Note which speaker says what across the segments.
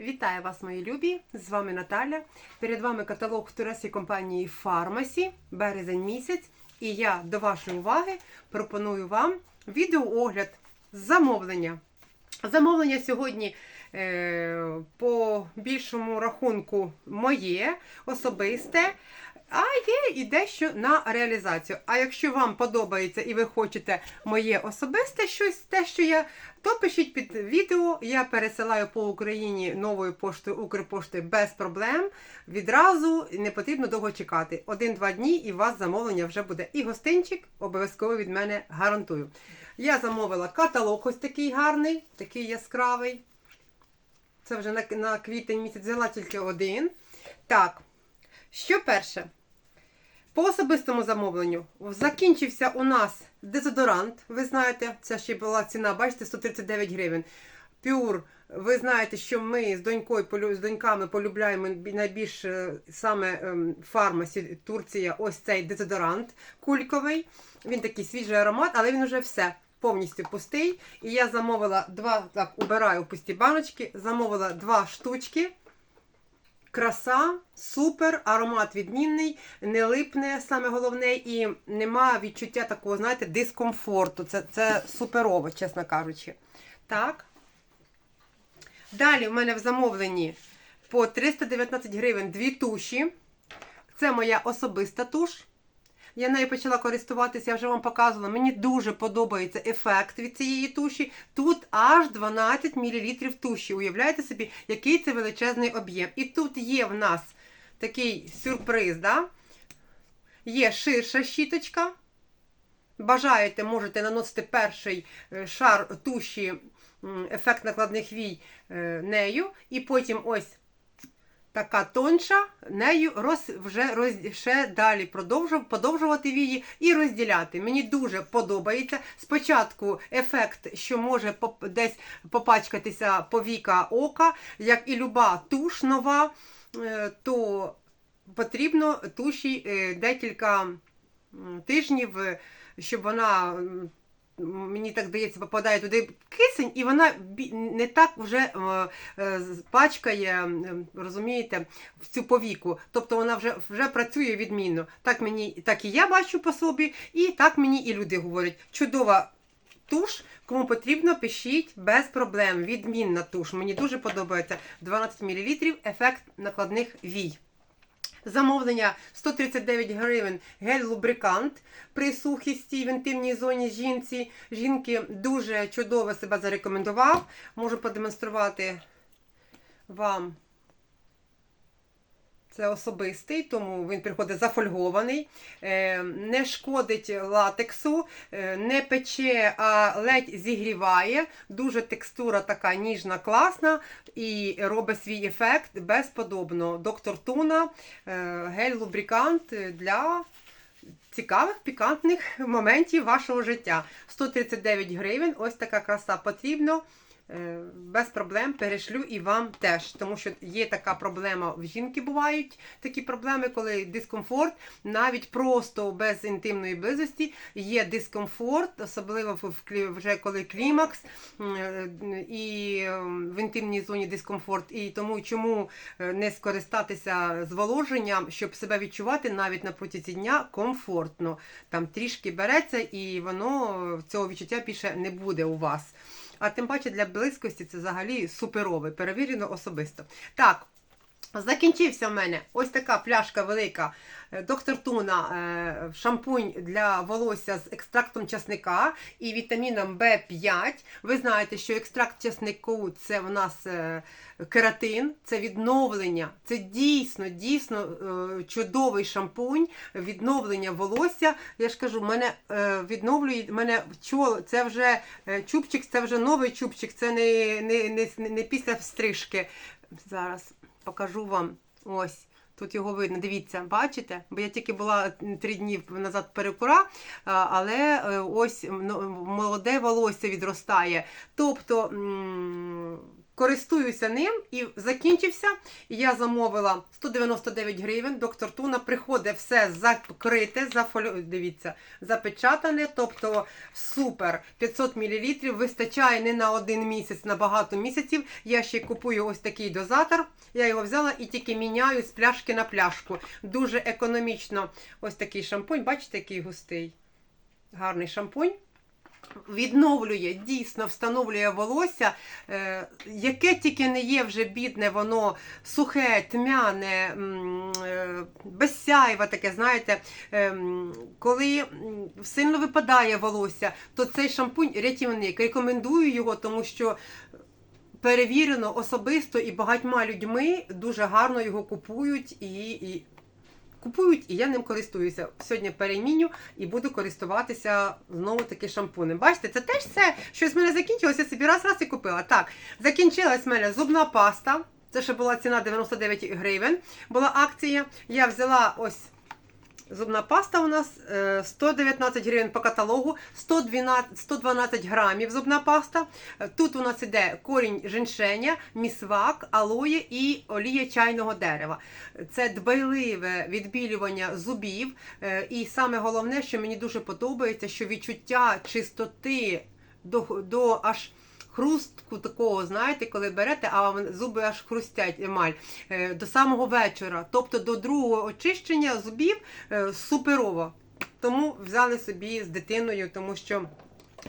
Speaker 1: Вітаю вас, мої любі! З вами Наталя. Перед вами каталог турецької компанії Фармасі, березень місяць. І я до вашої уваги пропоную вам відеоогляд замовлення. Замовлення сьогодні е, по більшому рахунку моє особисте. А є і дещо на реалізацію. А якщо вам подобається і ви хочете моє особисте щось, те, що я, то пишіть під відео. Я пересилаю по Україні новою поштою Укрпошти без проблем. Відразу не потрібно довго чекати. Один-два дні, і у вас замовлення вже буде. І гостинчик обов'язково від мене гарантую. Я замовила каталог ось такий гарний, такий яскравий. Це вже на, на квітень місяць взяла тільки один. Так, що перше? По особистому замовленню закінчився у нас дезодорант. Ви знаєте, це ще була ціна, бачите, 139 гривень. Пюр, ви знаєте, що ми з донькою з доньками полюбляємо найбільш е, саме ем, фармасі Турція ось цей дезодорант кульковий. Він такий свіжий аромат, але він уже все. Повністю пустий. І я замовила два, так, убираю пусті баночки, замовила два штучки. Краса, супер, аромат відмінний, не липне саме головне, і нема відчуття такого, знаєте, дискомфорту. Це, це суперово, чесно кажучи. Так. Далі в мене в замовленні по 319 гривень дві туші. Це моя особиста туш. Я нею почала користуватися, я вже вам показувала. Мені дуже подобається ефект від цієї туші. Тут аж 12 мл туші. Уявляєте собі, який це величезний об'єм. І тут є в нас такий сюрприз. Да? Є ширша щіточка. Бажаєте, можете наносити перший е, шар туші, ефект накладних вій е, нею. І потім ось така тонша, нею роз, вже роз, ще далі продовжу, подовжувати вії і розділяти. Мені дуже подобається. Спочатку ефект, що може поп, десь попачкатися повіка ока, як і люба туш нова, е, то потрібно туші е, декілька тижнів, е, щоб вона. Мені так здається, попадає туди кисень, і вона не так вже е, е, пачкає, розумієте, в цю повіку. Тобто вона вже, вже працює відмінно. Так мені, так і я бачу по собі, і так мені і люди говорять. Чудова туш, кому потрібно, пишіть без проблем. Відмінна туш. Мені дуже подобається 12 мл ефект накладних вій. Замовлення 139 гривень гель-лубрикант при сухісті в інтимній зоні жінці. Жінки дуже чудово себе зарекомендував. Можу продемонструвати вам. Це особистий, тому він приходить зафольгований, е, не шкодить латексу, е, не пече, а ледь зігріває. Дуже текстура така ніжна, класна і робить свій ефект безподобно. Доктор Туна, е, гель-лубрикант для цікавих пікантних моментів вашого життя. 139 гривень. Ось така краса потрібно. Е, Без проблем перешлю і вам теж, тому що є така проблема в жінки бувають такі проблеми, коли дискомфорт, навіть просто без інтимної близості є дискомфорт, особливо вже коли клімакс е, і е, в інтимній зоні дискомфорт. І тому чому не скористатися зволоженням, щоб себе відчувати навіть на протязі дня комфортно. Там трішки береться, і воно цього відчуття більше не буде у вас. А тим паче для близькості це взагалі суперове, перевірено особисто. Так, закінчився в мене ось така пляшка велика. е, Доктор Туна е, шампунь для волосся з екстрактом часника і вітаміном В5. Ви знаєте, що екстракт часнику це в нас е, кератин, це відновлення. Це дійсно, дійсно чудовий шампунь, відновлення волосся. Я ж кажу, мене відновлює, мене чоло, це вже чубчик, це вже новий чубчик, це не, не, не, не після стрижки. Зараз покажу вам. Ось. Тут його видно, дивіться, бачите? Бо я тільки була три дні назад перекура, але е, ось ну, молоде волосся відростає. Тобто користуюся ним і закінчився. Я замовила 199 гривень. Доктор Туна приходить все закрите, зафолю... дивіться, запечатане, тобто супер. 500 мл вистачає не на один місяць, на багато місяців. Я ще купую ось такий дозатор. Я його взяла і тільки міняю з пляшки на пляшку. Дуже економічно. Ось такий шампунь. Бачите, який густий. Гарний шампунь. Відновлює, дійсно встановлює волосся, е, яке тільки не є вже бідне, воно сухе, тьмяне, е, безсяйве таке, знаєте, е, коли сильно випадає волосся, то цей шампунь рятівник. Рекомендую його, тому що перевірено особисто і багатьма людьми дуже гарно його купують і. і Купують і я ним користуюся. Сьогодні переміню і буду користуватися знову таки шампунем. Бачите, це теж все, щось в мене закінчилося, собі раз раз і купила. Так, закінчилась в мене зубна паста. Це ще була ціна 99 гривень. Була акція. Я взяла ось зубна паста у нас е, 119 гривень по каталогу, 112, 112 грамів зубна паста. Е, Тут у нас іде корінь женьшеня, місвак, алоє і олія чайного дерева. Це дбайливе відбілювання зубів. Е, І саме головне, що мені дуже подобається, що відчуття чистоти до, до аж хрустку такого, знаєте, коли берете, а зуби аж хрустять емаль е, до самого вечора, тобто до другого очищення зубів е, суперово. Тому взяли собі з дитиною, тому що.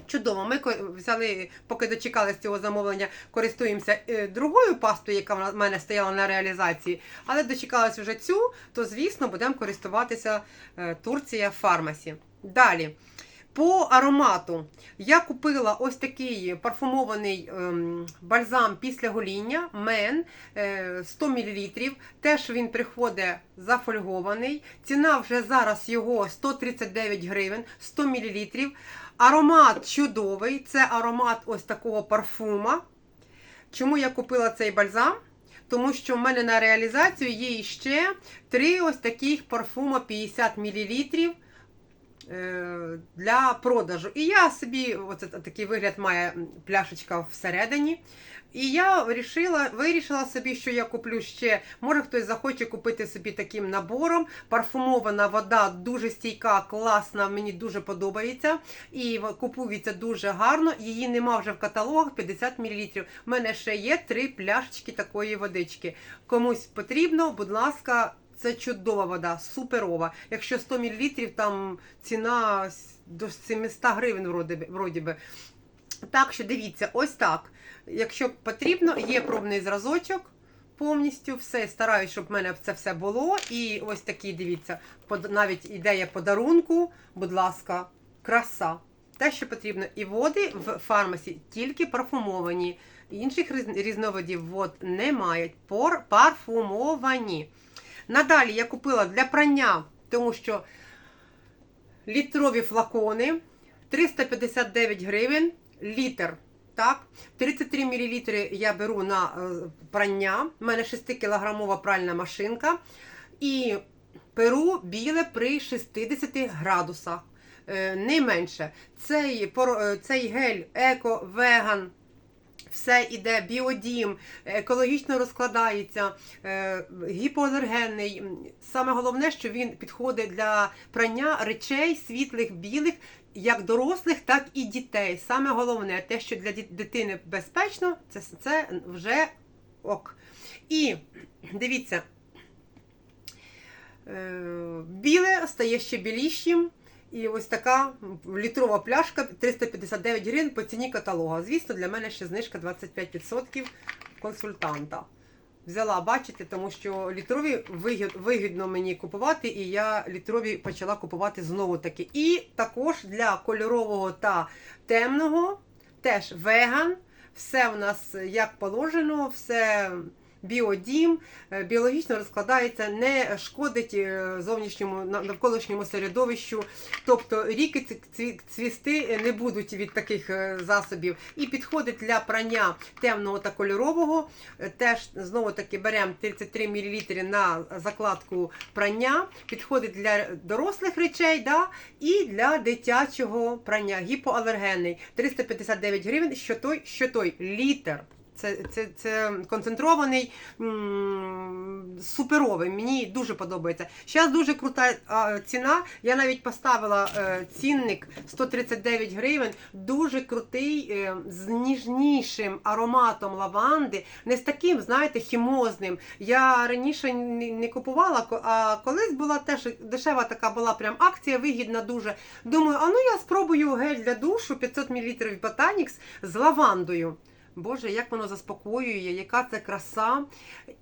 Speaker 1: Чудово, ми взяли, поки дочекалися цього замовлення, користуємося е, другою пастою, яка в мене стояла на реалізації. Але дочекалися вже цю, то звісно будемо користуватися Турція Фармасі. Далі. По аромату я купила ось такий парфумований ем, бальзам після гоління Мен е, 100 мл. Теж він приходить зафольгований. Ціна вже зараз його 139 гривень, 100 мл. Аромат чудовий. Це аромат ось такого парфума. Чому я купила цей бальзам? Тому що в мене на реалізацію є ще три ось таких парфума 50 мл е, для продажу. І я собі, оце такий вигляд має пляшечка всередині. І я вирішила, вирішила собі, що я куплю ще. Може хтось захоче купити собі таким набором. Парфумована вода дуже стійка, класна, мені дуже подобається. І купується дуже гарно. Її нема вже в каталогах 50 мл. У мене ще є три пляшечки такої водички. Комусь потрібно, будь ласка, це чудова вода, суперова. Якщо 100 мл, там ціна до 700 гривень вроді, вроді би. Так що дивіться, ось так. Якщо потрібно, є пробний зразочок. Повністю все стараюсь, щоб в мене це все було. І ось такий, дивіться, навіть ідея подарунку, будь ласка, краса. Те, що потрібно. І води в фармасі тільки парфумовані. Інших різновидів вод немає. Пор- парфумовані. Надалі я купила для прання, тому що літрові флакони 359 гривень літр. Так, 33 мл я беру на е, прання. У мене 6-кілограмова пральна машинка. І перу біле при 60 градусах. Е, Не менше. Цей, е, цей гель еко, веган. Все іде біодім, екологічно розкладається, е, гіпоалергенний. Саме головне, що він підходить для прання речей світлих, білих, як дорослих, так і дітей. Саме головне, те, що для дитини безпечно, це, це вже ок. І дивіться, е, біле стає ще білішим. І ось така літрова пляшка 359 гривень по ціні каталога. Звісно, для мене ще знижка 25% консультанта. Взяла, бачите, тому що літрові вигідно мені купувати, і я літрові почала купувати знову таки. І також для кольорового та темного теж веган. Все у нас як положено, все біодім, е, біологічно розкладається, не шкодить е, зовнішньому навколишньому середовищу. Тобто ріки цвісти не будуть від таких е, засобів. І підходить для прання темного та кольорового. Теж знову таки беремо 33 мл на закладку прання. Підходить для дорослих речей да, і для дитячого прання. Гіпоалергенний 359 гривень, що той, що той літр. Це, це, це концентрований м, суперовий. Мені дуже подобається. Зараз дуже крута ціна. Я навіть поставила е, цінник 139 гривень. Дуже крутий, е, з ніжнішим ароматом лаванди, не з таким, знаєте, хімозним. Я раніше не, не купувала, а колись була теж дешева така була прям акція, вигідна дуже. Думаю, а ну я спробую гель для душу 500 мл Botanix з лавандою. Боже, як воно заспокоює, яка це краса.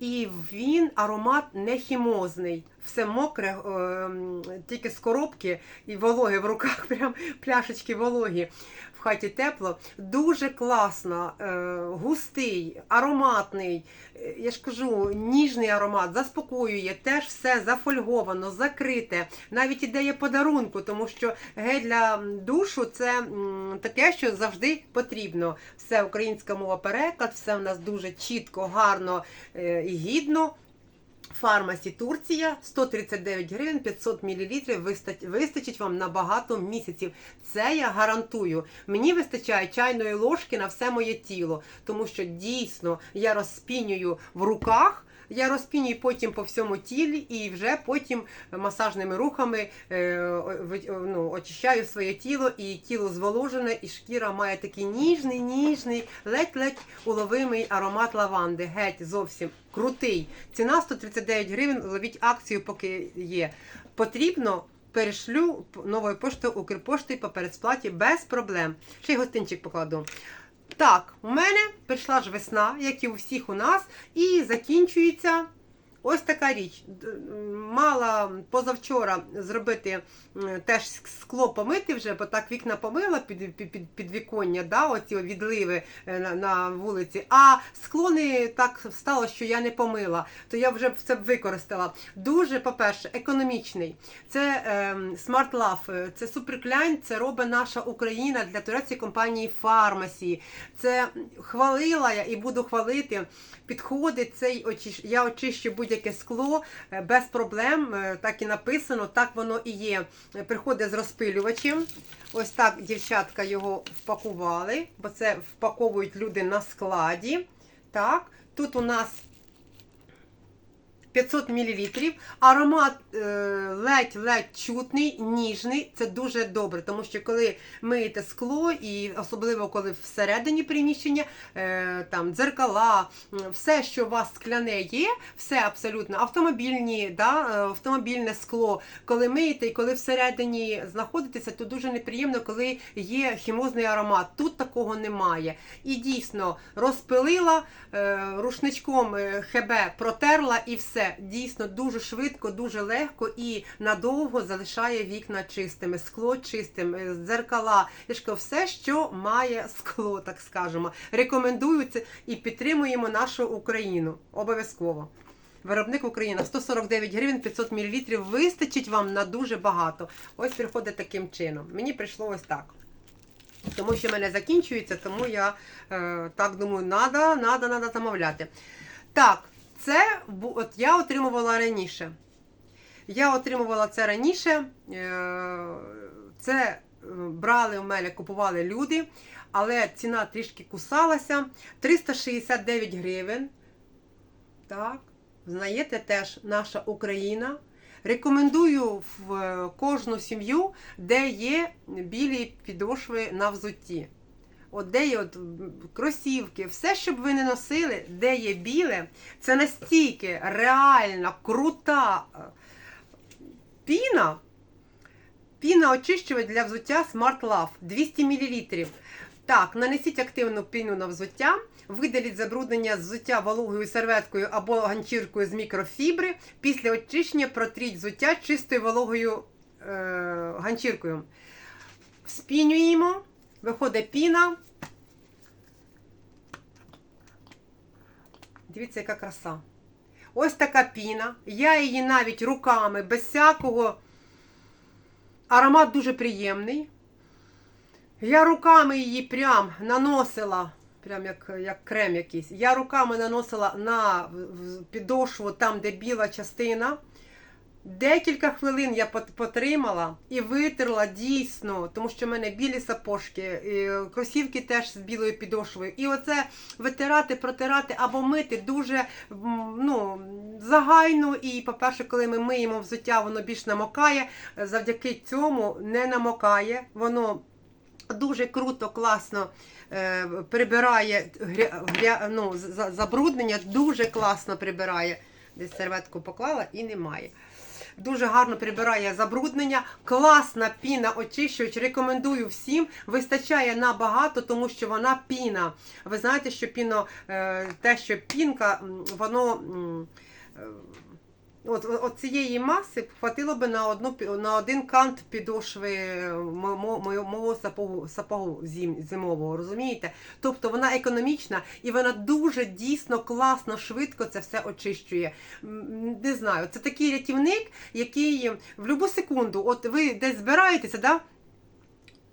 Speaker 1: І він аромат не хімозний. Все мокре, е, тільки з коробки і вологе в руках, прям пляшечки вологі. Хаті тепло. Дуже класно, е, густий, ароматний. Е, Я ж кажу, ніжний аромат, заспокоює, теж все зафольговано, закрите. Навіть ідея подарунку, тому що гель для душу це таке, що завжди потрібно. Все українська мова переклад, все в нас дуже чітко, гарно е, і гідно. Фармасі Турція 139 гривень 500 мл вистачить, вам на багато місяців. Це я гарантую. Мені вистачає чайної ложки на все моє тіло, тому що дійсно я розпінюю в руках. Я розпінюю потім по всьому тілі і вже потім масажними рухами е, ну, очищаю своє тіло, і тіло зволожене, і шкіра має такий ніжний, ніжний, ледь-ледь уловимий аромат лаванди. Геть зовсім крутий. Ціна 139 гривень. Ловіть акцію, поки є. Потрібно. Перешлю новою поштою Укрпошти по передсплаті без проблем. Ще й гостинчик покладу. Так, у мене прийшла ж весна, як і у всіх у нас, і закінчується ось така річ. Мала позавчора зробити теж скло помити вже, бо так вікна помила під, під, під, підвіконня, да, оці відливи е, на, на вулиці. А скло не так стало, що я не помила, то я вже це б використала. Дуже, по-перше, економічний. Це ем, Smart Love, е, це суперкляйн, це робить наша Україна для турецької компанії Фармасі. Це хвалила я і буду хвалити. Підходить цей очищ... я очищу будь-яке скло е, без проблем. е, Так і написано, так воно і є. Е, Приходить з розпилювачем. Ось так дівчатка його впакували, бо це впаковують люди на складі. Так, тут у нас 500 мл. Аромат ледь-ледь чутний, ніжний. Це дуже добре, тому що коли миєте скло, і особливо коли всередині приміщення, е, там дзеркала, все, що у вас скляне є, все абсолютно автомобільні, да, е, автомобільне скло. Коли миєте і коли всередині знаходитеся, то дуже неприємно, коли є хімозний аромат. Тут такого немає. І дійсно розпилила е, рушничком е, ХБ протерла і все. Дійсно дуже швидко, дуже легко і надовго залишає вікна чистими, скло чистим, е, дзеркала. Я ж кажу, все, що має скло, так скажемо. Рекомендую це і підтримуємо нашу Україну. Обов'язково. Виробник Україна 149 гривень 500 мл вистачить вам на дуже багато. Ось приходить таким чином. Мені прийшло ось так. Тому що в мене закінчується, тому я е, так думаю, надо, надо, надо замовляти. Так, це от я отримувала раніше. Я отримувала це раніше. Е, це е, брали у мене, купували люди, але ціна трішки кусалася. 369 гривень. Так, знаєте, теж наша Україна. Рекомендую в е, кожну сім'ю, де є білі підошви на взутті. От де є от кросівки, все, щоб ви не носили, де є біле, це настільки реальна, крута е, піна. Піна очищувач для взуття Smart Love 200 мл. Так, нанесіть активну піну на взуття, видаліть забруднення з взуття вологою серветкою або ганчіркою з мікрофібри. Після очищення протріть взуття чистою вологою е, ганчіркою. Спінюємо, виходить піна. Дивіться, яка краса. Ось така піна. Я її навіть руками, без всякого. Аромат дуже приємний. Я руками її прям наносила, прям як, як крем якийсь. Я руками наносила на підошву, там, де біла частина. Декілька хвилин я потримала і витерла дійсно, тому що в мене білі сапожки, кросівки теж з білою підошвою. І оце витирати, протирати або мити дуже ну, загайно. І, по-перше, коли ми миємо взуття, воно більш намокає. Завдяки цьому не намокає. Воно дуже круто, класно е, прибирає ну, за- забруднення, дуже класно прибирає. Десь серветку поклала і немає. Дуже гарно прибирає забруднення. Класна піна очищувач. Рекомендую всім. Вистачає набагато, тому що вона піна. Ви знаєте, що піно, е, те, що пінка, воно. От, от цієї маси хватило би на одну на один кант підошви мо- мо- мого, мого сапогу, сапогу зим, зимового, розумієте? Тобто вона економічна і вона дуже дійсно класно, швидко це все очищує. Не знаю, це такий рятівник, який в будь-яку секунду, от ви десь збираєтеся, да?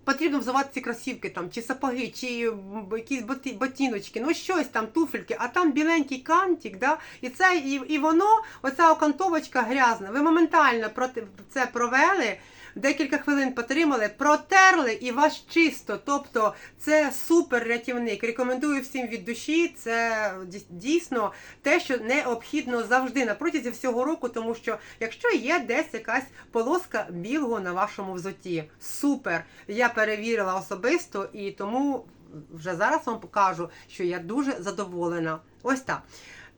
Speaker 1: Потрібно взувати ці кросівки там, чи сапоги, чи якісь боті, ботиночки, ну щось там, туфельки, а там біленький кантик, да? і це, і, і воно, оця окантовочка грязна. Ви моментально проти, це провели, декілька хвилин потримали, протерли і вас чисто. Тобто це супер рятівник. Рекомендую всім від душі. Це дійсно те, що необхідно завжди на протязі всього року, тому що якщо є десь якась полоска білого на вашому взуті, супер. Я перевірила особисто і тому вже зараз вам покажу, що я дуже задоволена. Ось так.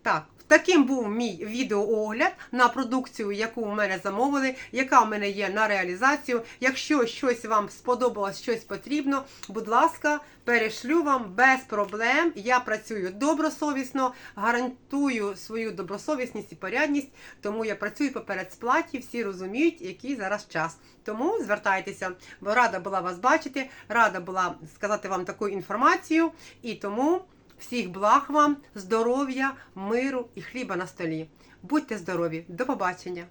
Speaker 1: Так, таким був мій відеоогляд на продукцію, яку в мене замовили, яка в мене є на реалізацію. Якщо щось вам сподобалось, щось потрібно, будь ласка, перешлю вам без проблем. Я працюю добросовісно, гарантую свою добросовісність і порядність, тому я працюю поперед сплаті, всі розуміють, який зараз час. Тому звертайтеся, бо рада була вас бачити, рада була сказати вам таку інформацію, і тому. Всіх благ вам, здоров'я, миру і хліба на столі. Будьте здорові, до побачення!